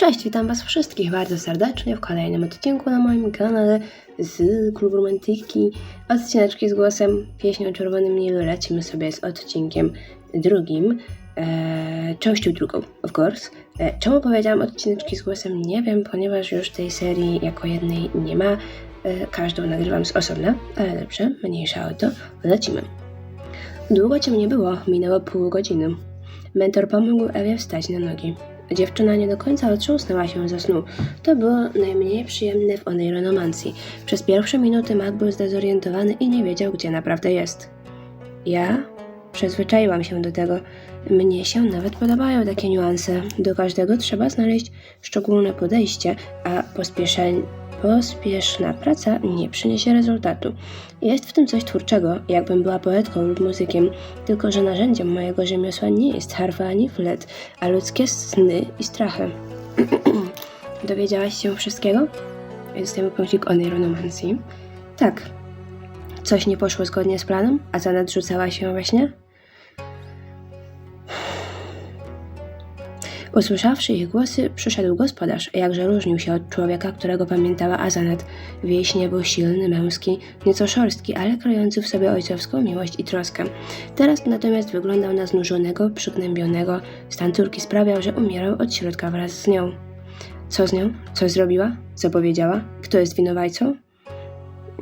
Cześć, witam Was wszystkich bardzo serdecznie w kolejnym odcinku na moim kanale z Klubu Romantyki. Odcineczki z głosem Pieśń o Czerwonym Nilu. Lecimy sobie z odcinkiem drugim, e, częścią drugą, of course. E, czemu powiedziałam odcineczki z głosem? Nie wiem, ponieważ już tej serii jako jednej nie ma. E, każdą nagrywam z osobna, ale dobrze, mniejsza o to. Lecimy. Długo cię nie było, minęło pół godziny. Mentor pomógł Ewie wstać na nogi. Dziewczyna nie do końca otrząsnęła się ze snu. To było najmniej przyjemne w onej renomancji. Przez pierwsze minuty Mac był zdezorientowany i nie wiedział, gdzie naprawdę jest. Ja przyzwyczaiłam się do tego. Mnie się nawet podobają takie niuanse. Do każdego trzeba znaleźć szczególne podejście, a pospieszeń, pospieszna praca nie przyniesie rezultatu. Jest w tym coś twórczego, jakbym była poetką lub muzykiem, tylko że narzędziem mojego rzemiosła nie jest harfa ani flet, a ludzkie sny i strachy. Dowiedziałaś się wszystkiego? Jestem punkcik o neuronomancji. Tak. Coś nie poszło zgodnie z planem, a Zanet rzucała się we śnie? Usłyszawszy ich głosy, przyszedł gospodarz, jakże różnił się od człowieka, którego pamiętała Azanet. W jej śnie był silny, męski, nieco szorstki, ale kryjący w sobie ojcowską miłość i troskę. Teraz natomiast wyglądał na znużonego, przygnębionego. Stan córki sprawiał, że umierał od środka wraz z nią. Co z nią? Co zrobiła? Co powiedziała? Kto jest winowajcą?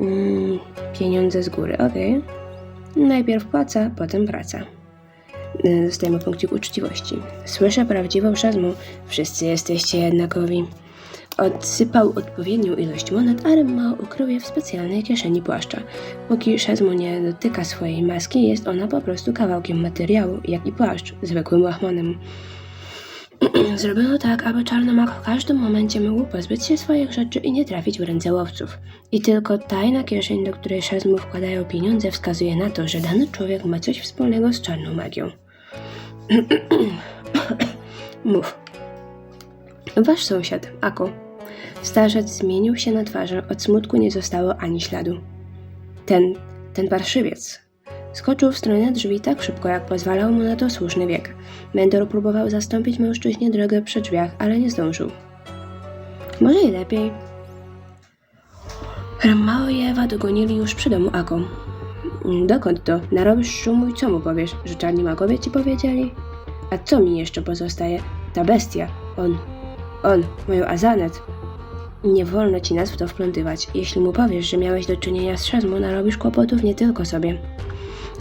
Mm, pieniądze z góry, okej. Najpierw płaca, potem praca. Y, Dostajemy punkcik uczciwości. Słyszę prawdziwą szezmu. Wszyscy jesteście jednakowi. Odsypał odpowiednią ilość monet, a Mao ukrył w specjalnej kieszeni płaszcza. Póki szezmu nie dotyka swojej maski, jest ona po prostu kawałkiem materiału, jak i płaszcz, zwykłym łachmanem. Zrobiono tak, aby czarnomak w każdym momencie mógł pozbyć się swoich rzeczy i nie trafić w ręce łowców. I tylko tajna kieszeń, do której szezmu wkładają pieniądze, wskazuje na to, że dany człowiek ma coś wspólnego z czarną magią. Mów. Wasz sąsiad, Ako. Starzec zmienił się na twarzy, od smutku nie zostało ani śladu. Ten, ten parszywiec. Skoczył w stronę drzwi tak szybko, jak pozwalał mu na to słuszny wiek. Mentor próbował zastąpić mężczyźnie drogę przy drzwiach, ale nie zdążył. Może i lepiej. Ramao i Ewa dogonili już przy domu Ako. Dokąd to? Narobisz szumu i co mu powiesz? Że czarni magowie ci powiedzieli? A co mi jeszcze pozostaje? Ta bestia. On. On. Moją Azanet. Nie wolno ci nas w to wplątywać. Jeśli mu powiesz, że miałeś do czynienia z szazmą, narobisz kłopotów nie tylko sobie.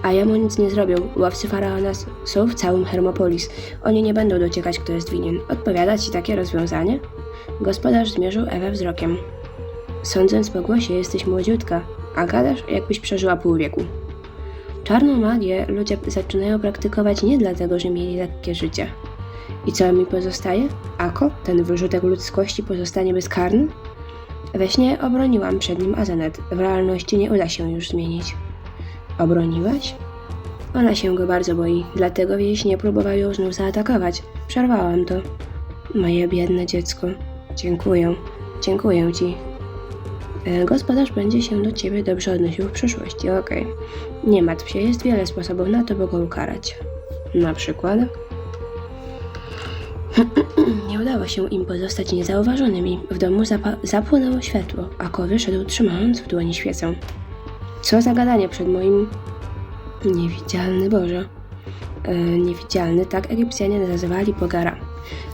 A ja mu nic nie zrobią. Łowcy faraona są w całym Hermopolis. Oni nie będą dociekać, kto jest winien. Odpowiada ci takie rozwiązanie? Gospodarz zmierzył Ewę wzrokiem. Sądząc po głosie, jesteś młodziutka, a gadasz, jakbyś przeżyła pół wieku. Czarną magię ludzie zaczynają praktykować nie dlatego, że mieli lekkie życie. I co mi pozostaje? Ako, ten wyrzutek ludzkości, pozostanie bezkarny? We śnie obroniłam przed nim Azanet. W realności nie uda się już zmienić. Obroniłaś? Ona się go bardzo boi, dlatego w jej śnie próbował ją znów zaatakować. Przerwałam to. Moje biedne dziecko. Dziękuję. Dziękuję ci. E, Gospodarz będzie się do ciebie dobrze odnosił w przyszłości, okej. Nie martw się, jest wiele sposobów na to, by go ukarać. Na przykład? Nie udało się im pozostać niezauważonymi. W domu zapłonęło światło, a Ko wyszedł trzymając w dłoni świecę. Co za gadanie przed moim... Niewidzialny Boże. E, niewidzialny, tak Egipcjanie nazywali Bogara.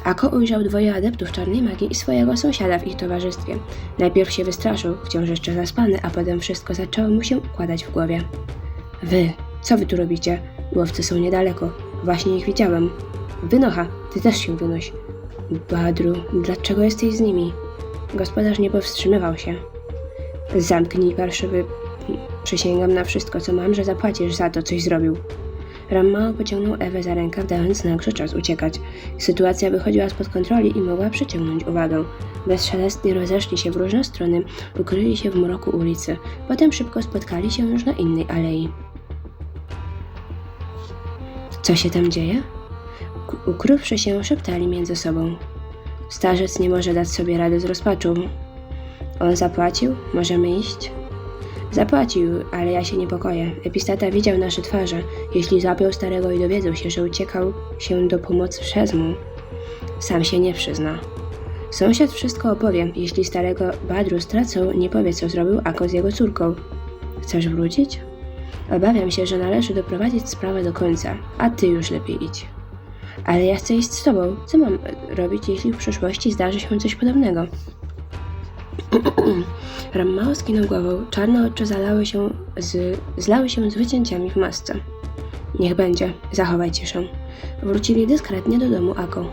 Ako ujrzał dwoje adeptów czarnej magii i swojego sąsiada w ich towarzystwie. Najpierw się wystraszył, wciąż jeszcze zaspany, a potem wszystko zaczęło mu się układać w głowie. Wy, co wy tu robicie? Łowcy są niedaleko. Właśnie ich widziałem. Wynocha, ty też się wynoś. Badru, dlaczego jesteś z nimi? Gospodarz nie powstrzymywał się. Zamknij parszywy... Przysięgam na wszystko, co mam, że zapłacisz za to, coś zrobił. Rammao pociągnął Ewę za rękaw, dając znak, że czas uciekać. Sytuacja wychodziła spod kontroli i mogła przyciągnąć uwagę. Bezszelestnie rozeszli się w różne strony, ukryli się w mroku ulicy. Potem szybko spotkali się już na innej alei. Co się tam dzieje? Ukrywszy się, szeptali między sobą. Starzec nie może dać sobie rady z rozpaczą. On zapłacił? Możemy iść? Zapłacił, ale ja się niepokoję. Epistata widział nasze twarze. Jeśli złapią starego i dowiedzą się, że uciekał się do pomocy Szezmu, sam się nie przyzna. Sąsiad wszystko opowie. Jeśli starego Badru stracą, nie powie, co zrobił Ako z jego córką. Chcesz wrócić? Obawiam się, że należy doprowadzić sprawę do końca, a ty już lepiej idź. Ale ja chcę iść z tobą. Co mam robić, jeśli w przyszłości zdarzy się coś podobnego? Rammao skinął głową. Czarne oczy zalały się z, zlały się z wycięciami w masce. Niech będzie. Zachowaj ciszę. Wrócili dyskretnie do domu Ako.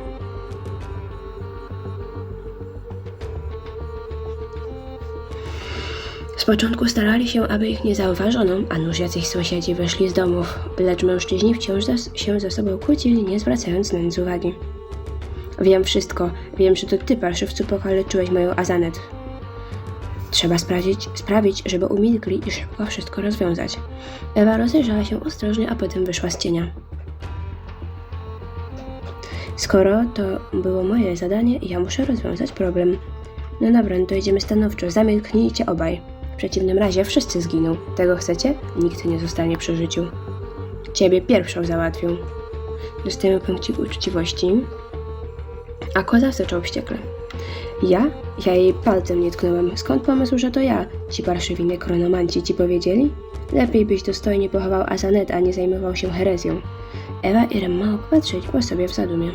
Z początku starali się, aby ich nie zauważono, a nuż jacyś sąsiedzi wyszli z domów, lecz mężczyźni wciąż się ze sobą kłócili, nie zwracając na nic uwagi. Wiem wszystko. Wiem, że to ty, parszywcu, pokaleczyłeś moją Azanet. Trzeba sprawdzić, sprawić, żeby umilkli i szybko wszystko rozwiązać. Ewa rozejrzała się ostrożnie, a potem wyszła z cienia. Skoro to było moje zadanie, ja muszę rozwiązać problem. No dobra, no to idziemy stanowczo. Zamilknijcie obaj. W przeciwnym razie wszyscy zginą. Tego chcecie? Nikt nie zostanie przy życiu. Ciebie pierwszą załatwią. Dostajemy punkcik uczciwości. A koza zaczął wściekle. Ja? Ja jej palcem nie tknąłem. Skąd pomysł, że to ja? Ci parszywi nekronomanci ci powiedzieli? Lepiej byś dostojnie pochował Azanet, a nie zajmował się herezją. Ewa i Rem mało popatrzeć po sobie w zadumie.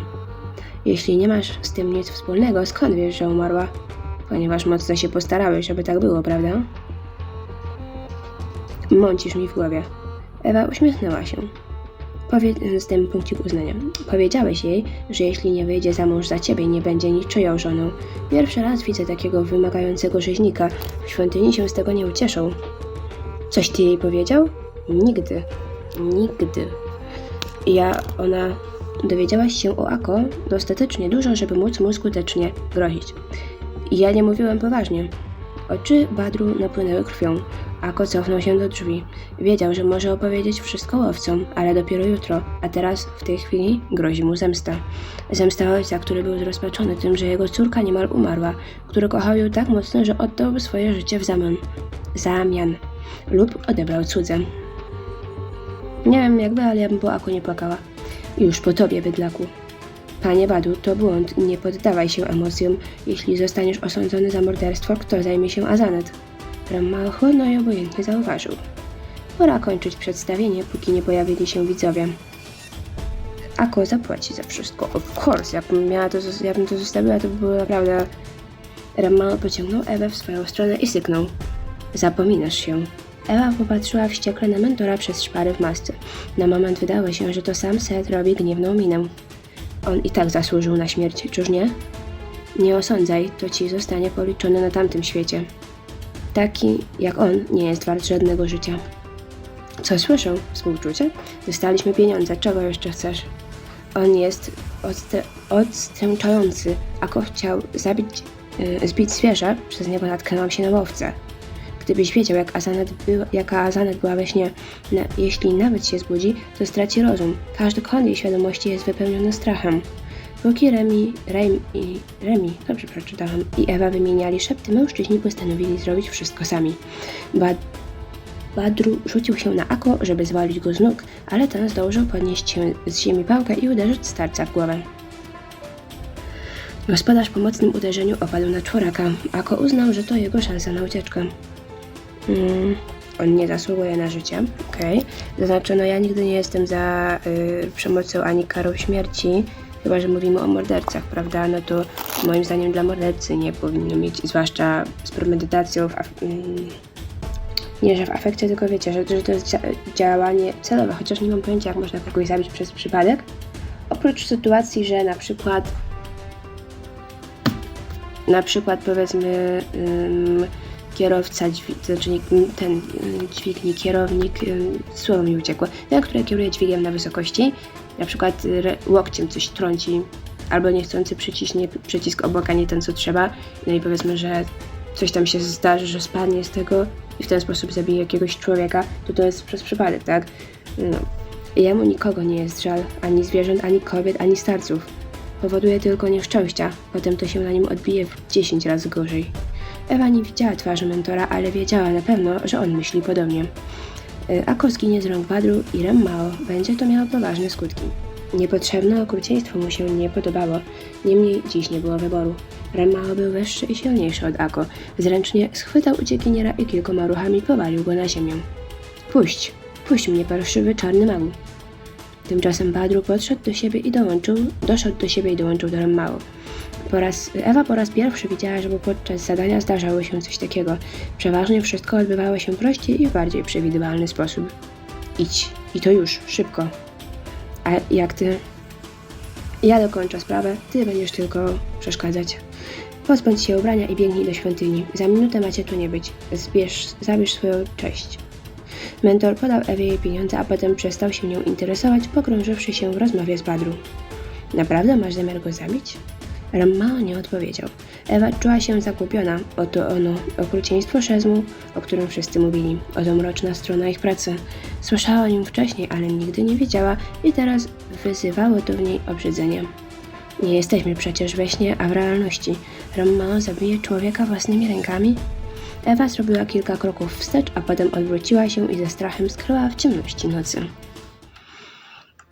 Jeśli nie masz z tym nic wspólnego, skąd wiesz, że umarła? Ponieważ mocno się postarałeś, żeby tak było, prawda? Mącisz mi w głowie. Ewa uśmiechnęła się. Z tym punkcik uznania. Powiedziałeś jej, że jeśli nie wyjdzie za mąż za ciebie, nie będzie niczyją żoną. Pierwszy raz widzę takiego wymagającego rzeźnika. W świątyni się z tego nie ucieszą. Coś ty jej powiedział? Nigdy. Nigdy. Ja, ona... Dowiedziałaś się o Ako dostatecznie dużo, żeby móc mu skutecznie grozić. Ja nie mówiłem poważnie. Oczy Badru napłynęły krwią. Ako cofnął się do drzwi. Wiedział, że może opowiedzieć wszystko łowcom, ale dopiero jutro, a teraz, w tej chwili, grozi mu zemsta. Zemsta ojca, który był zrozpaczony tym, że jego córka niemal umarła, który kochał ją tak mocno, że oddałby swoje życie w zamian. Zamian. Lub odebrał cudze. Nie wiem jak wy, ale ja bym po Aku nie płakała. Już po tobie, bydlaku. Panie Badu, to błąd. Nie poddawaj się emocjom. Jeśli zostaniesz osądzony za morderstwo, kto zajmie się Azanet? Rammal chłodno i obojętnie zauważył. Pora kończyć przedstawienie, póki nie pojawili się widzowie. Ako zapłaci za wszystko. Of course, jakbym miała to, jakbym to zostawiła, to by było naprawdę... Rammal pociągnął Ewę w swoją stronę i syknął. Zapominasz się. Ewa popatrzyła wściekle na mentora przez szpary w masce. Na moment wydało się, że to sam Seth robi gniewną minę. On i tak zasłużył na śmierć, czyż nie? Nie osądzaj, to ci zostanie policzone na tamtym świecie. Taki jak on nie jest wart żadnego życia. Co słyszę? Współczucie? Dostaliśmy pieniądze, czego jeszcze chcesz? On jest odstręczający, a chciał zabić, y, zbić zwierzę, przez niego natknęłam się na łowcę. Gdybyś wiedział, jak Azanet była, jaka Azanet była we śnie, na, jeśli nawet się zbudzi, to straci rozum. Każdy kąt jej świadomości jest wypełniony strachem. Póki Remi, Remi, Remi, dobrze przeczytałam, i Ewa wymieniali szepty, mężczyźni postanowili zrobić wszystko sami. Bad, Badru rzucił się na Ako, żeby zwalić go z nóg, ale ten zdążył podnieść się z ziemi pałkę i uderzyć starca w głowę. Gospodarz po mocnym uderzeniu opadł na czworaka. Ako uznał, że to jego szansa na ucieczkę. Mm, on nie zasługuje na życie, okej. Znaczy, no ja nigdy nie jestem za y, przemocą ani karą śmierci, chyba że mówimy o mordercach, prawda? No to moim zdaniem dla mordercy nie powinno mieć, zwłaszcza z premedytacją, w, mm, nie że w afekcie, tylko wiecie, że, że to jest dzia- działanie celowe, chociaż nie mam pojęcia, jak można kogoś zabić przez przypadek. Oprócz sytuacji, że na przykład na przykład powiedzmy kierowca, znaczy ten ym, dźwigni, kierownik, ym, słowo mi uciekło, ten, który kieruje dźwigiem na wysokości, na przykład y, łokciem coś trąci, albo niechcący przyciśnie przycisk obok, a nie ten co trzeba, no i powiedzmy, że coś tam się zdarzy, że spadnie z tego i w ten sposób zabije jakiegoś człowieka, to to jest przez przypadek, tak? No. Jemu nikogo nie jest żal, ani zwierząt, ani kobiet, ani starców. Powoduje tylko nieszczęścia, potem to się na nim odbije w 10 razy gorzej. Ewa nie widziała twarzy mentora, ale wiedziała na pewno, że on myśli podobnie. Y, Ako zginie z rąk Badru i Rem Mao, będzie to miało poważne skutki. Niepotrzebne okrucieństwo mu się nie podobało, niemniej dziś nie było wyboru. Remao był wyższy i silniejszy od Ako. Zręcznie schwytał uciekiniera i kilkoma ruchami powalił go na ziemię. Puść, puść mnie, parszywy czarny magu. Tymczasem Badru podszedł do siebie i dołączył, doszedł do siebie i dołączył do Remmao. Po raz, Ewa po raz pierwszy widziała, że podczas zadania zdarzało się coś takiego. Przeważnie wszystko odbywało się prościej i w bardziej przewidywalny sposób. Idź, i to już, szybko. A jak ty... Ja dokończę sprawę, ty będziesz tylko przeszkadzać. Pozbądź się ubrania i biegnij do świątyni. Za minutę macie tu nie być. Zbierz, zabierz swoją cześć. Mentor podał Ewie jej pieniądze, a potem przestał się nią interesować, pogrążywszy się w rozmowie z Badru. Naprawdę masz zamiar go zabić? Rammao nie odpowiedział. Ewa czuła się zakupiona. Oto ono, okrucieństwo szezmu, o którym wszyscy mówili. Oto mroczna strona ich pracy. Słyszała o nim wcześniej, ale nigdy nie wiedziała i teraz wyzywało to w niej obrzydzenie. Nie jesteśmy przecież we śnie, a w realności. Rammao zabije człowieka własnymi rękami? Ewa zrobiła kilka kroków wstecz, a potem odwróciła się i ze strachem skryła w ciemności nocy.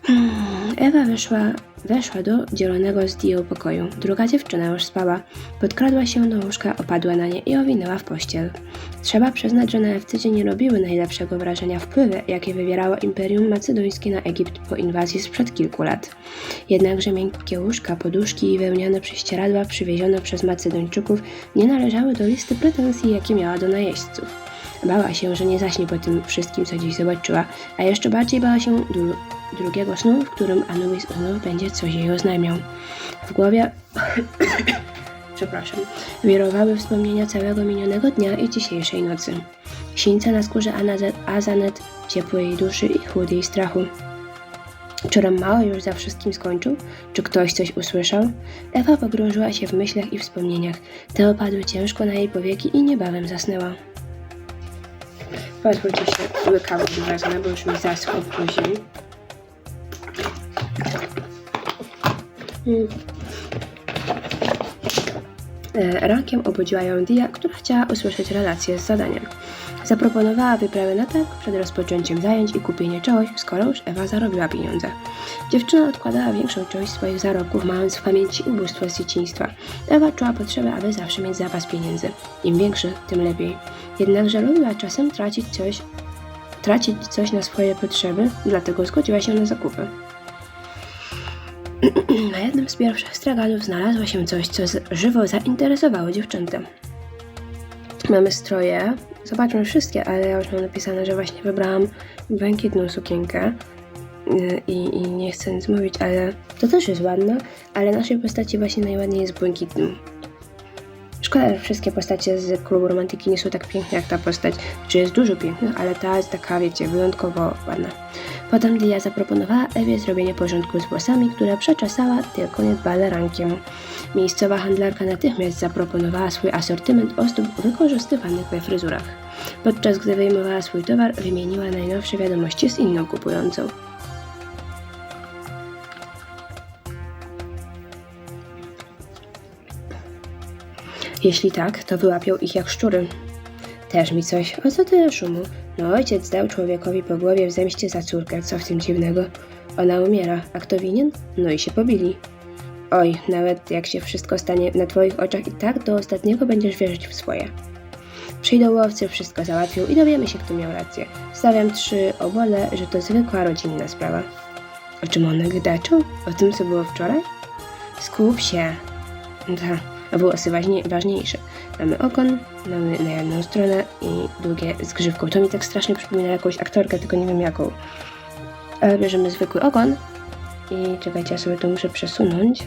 Hmm, Ewa weszła, weszła do dzielonego z Dio pokoju. Druga dziewczyna już spała. Podkradła się do łóżka, opadła na nie i owinęła w pościel. Trzeba przyznać, że na Ewcydzie nie robiły najlepszego wrażenia wpływy, jakie wywierało Imperium Macedońskie na Egipt po inwazji sprzed kilku lat. Jednakże miękkie łóżka, poduszki i wełniane prześcieradła przywiezione przez Macedończyków nie należały do listy pretensji, jakie miała do najeźdźców. Bała się, że nie zaśnie po tym wszystkim, co dziś zobaczyła, a jeszcze bardziej bała się dru- drugiego snu, w którym Anubis znów będzie coś jej oznajmiał. W głowie, przepraszam, wirowały wspomnienia całego minionego dnia i dzisiejszej nocy. Sińce na skórze Azanet, ciepły jej duszy i chłód jej strachu. Czy Ramao już za wszystkim skończył? Czy ktoś coś usłyszał? Ewa pogrążyła się w myślach i wspomnieniach. Te opadły ciężko na jej powieki i niebawem zasnęła. Pozwólcie się łykało wezmę, bo już mi zaschło w Rankiem obudziła ją Dia, która chciała usłyszeć relację z zadania. Zaproponowała wyprawę na targ przed rozpoczęciem zajęć i kupienie czegoś, skoro już Ewa zarobiła pieniądze. Dziewczyna odkładała większą część swoich zarobków, mając w pamięci ubóstwo z dzieciństwa. Ewa czuła potrzebę, aby zawsze mieć zapas pieniędzy. Im większy, tym lepiej. Jednakże lubiła czasem tracić coś, tracić coś na swoje potrzeby, dlatego zgodziła się na zakupy. Na jednym z pierwszych straganów znalazło się coś, co żywo zainteresowało dziewczętę. Mamy stroje. Zobaczmy wszystkie, ale ja już mam napisane, że właśnie wybrałam błękitną sukienkę. Yy, I, I nie chcę nic mówić, ale to też jest ładne, ale naszej postaci właśnie najładniej jest błękitnym. Szkoda, że wszystkie postacie z klubu romantyki nie są tak piękne jak ta postać. Czy jest dużo pięknych, ale ta jest taka, wiecie, wyjątkowo ładna. Potem Dia zaproponowała Ewie zrobienie porządku z włosami, które przeczesała tylko niedbale rankiem. Miejscowa handlarka natychmiast zaproponowała swój asortyment ozdób wykorzystywanych we fryzurach. Podczas gdy wyjmowała swój towar, wymieniła najnowsze wiadomości z inną kupującą. Jeśli tak, to wyłapią ich jak szczury. Też mi coś. O co tyle szumu? No ojciec dał człowiekowi po głowie w zemście za córkę. Co w tym dziwnego? Ona umiera. A kto winien? No i się pobili. Oj, nawet jak się wszystko stanie na twoich oczach i tak do ostatniego będziesz wierzyć w swoje. Przyjdą łowcy, wszystko załatwią i dowiemy się, kto miał rację. Stawiam trzy obole, że to zwykła rodzinna sprawa. O czym one gdaczą? O tym, co było wczoraj? Skup się. Ta, a włosy ważnie, ważniejsze. Mamy ogon, mamy na jedną stronę i długie z grzywką. To mi tak strasznie przypomina jakąś aktorkę, tylko nie wiem jaką. Ale bierzemy zwykły ogon i czekajcie, ja sobie to muszę przesunąć.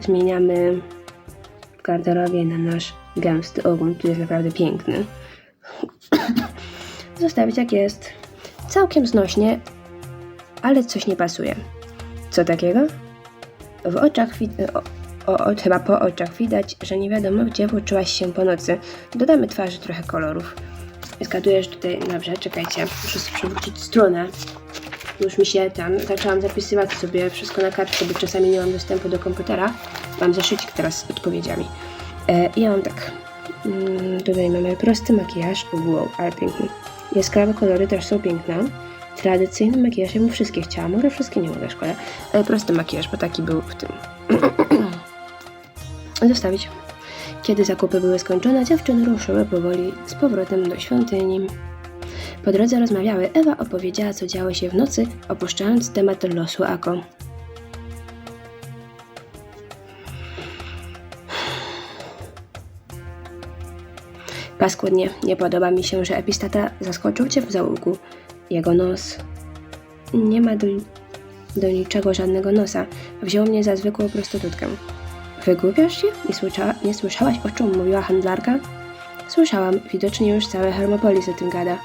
Zmieniamy w garderobie na nasz gęsty ogon, który jest naprawdę piękny. Zostawić jak jest. Całkiem znośnie, ale coś nie pasuje. Co takiego? W oczach widać. O, chyba po oczach widać, że nie wiadomo gdzie włóczyłaś się po nocy. Dodamy twarzy trochę kolorów. Zgadujesz tutaj, dobrze, czekajcie, muszę sobie przewrócić stronę. Już mi się tam, zaczęłam zapisywać sobie wszystko na kartce, bo czasami nie mam dostępu do komputera. Mam zeszycik teraz z odpowiedziami. E, ja mam tak, mm, tutaj mamy prosty makijaż, wow, ale piękny. Jaskrawe kolory też są piękne. tradycyjny makijaż. Ja bym wszystkie chciała, może wszystkie nie mogę, szkoda. Ale prosty makijaż, bo taki był w tym. Zostawić. Kiedy zakupy były skończone, dziewczyny ruszyły powoli z powrotem do świątyni. Po drodze rozmawiały, Ewa opowiedziała, co działo się w nocy, opuszczając temat losu Ako. Paskudnie, nie podoba mi się, że epistata zaskoczył cię w zaułku. Jego nos. Nie ma do, do niczego żadnego nosa. Wziął mnie za zwykłą prostytutkę. Wygłupiasz się? Nie, nie słyszałaś, o czym mówiła handlarka? Słyszałam, widocznie już cały Hermopolis o tym gada.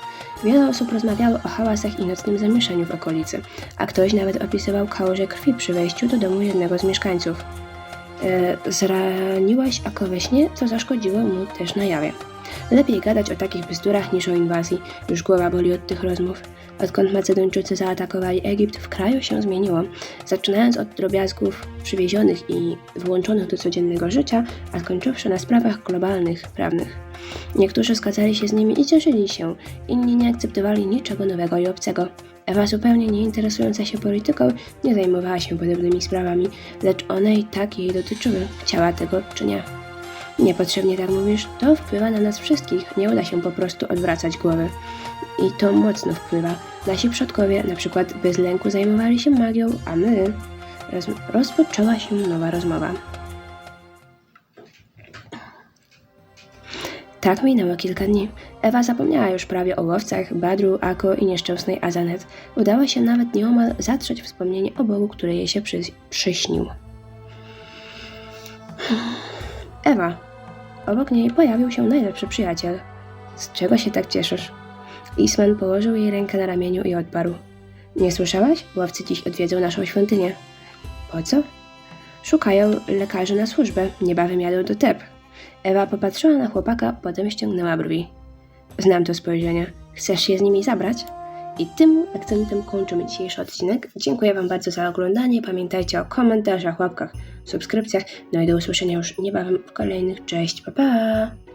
Wiele osób rozmawiało o hałasach i nocnym zamieszaniu w okolicy, a ktoś nawet opisywał kałuże krwi przy wejściu do domu jednego z mieszkańców. E, zraniłaś Ako we śnie, co zaszkodziło mu też na jawie. Lepiej gadać o takich bzdurach niż o inwazji. Już głowa boli od tych rozmów. Odkąd Macedończycy zaatakowali Egipt, w kraju się zmieniło. Zaczynając od drobiazgów przywiezionych i włączonych do codziennego życia, a skończywszy na sprawach globalnych, prawnych. Niektórzy zgadzali się z nimi i cieszyli się, inni nie akceptowali niczego nowego i obcego. Ewa, zupełnie nie interesująca się polityką, nie zajmowała się podobnymi sprawami, lecz one i tak jej dotyczyły, chciała tego czy nie. Niepotrzebnie tak mówisz, to wpływa na nas wszystkich, nie uda się po prostu odwracać głowy. I to mocno wpływa. Nasi przodkowie na przykład bez lęku zajmowali się magią, a my... Roz... Rozpoczęła się nowa rozmowa. Tak minęło kilka dni. Ewa zapomniała już prawie o łowcach, Badru, Ako i nieszczęsnej Azanet. Udało się nawet nieomal zatrzeć wspomnienie o Bogu, który jej się przy... przyśnił. Ewa. Obok niej pojawił się najlepszy przyjaciel. Z czego się tak cieszysz? Isman położył jej rękę na ramieniu i odparł. Nie słyszałaś? Łowcy dziś odwiedzą naszą świątynię. Po co? Szukają lekarzy na służbę. Niebawem jadą do Teb. Ewa popatrzyła na chłopaka, potem ściągnęła brwi. Znam to spojrzenie. Chcesz się z nimi zabrać? I tym akcentem kończymy dzisiejszy odcinek. Dziękuję Wam bardzo za oglądanie. Pamiętajcie o komentarzach, łapkach, subskrypcjach. No i do usłyszenia już niebawem w kolejnych. Cześć, pa pa!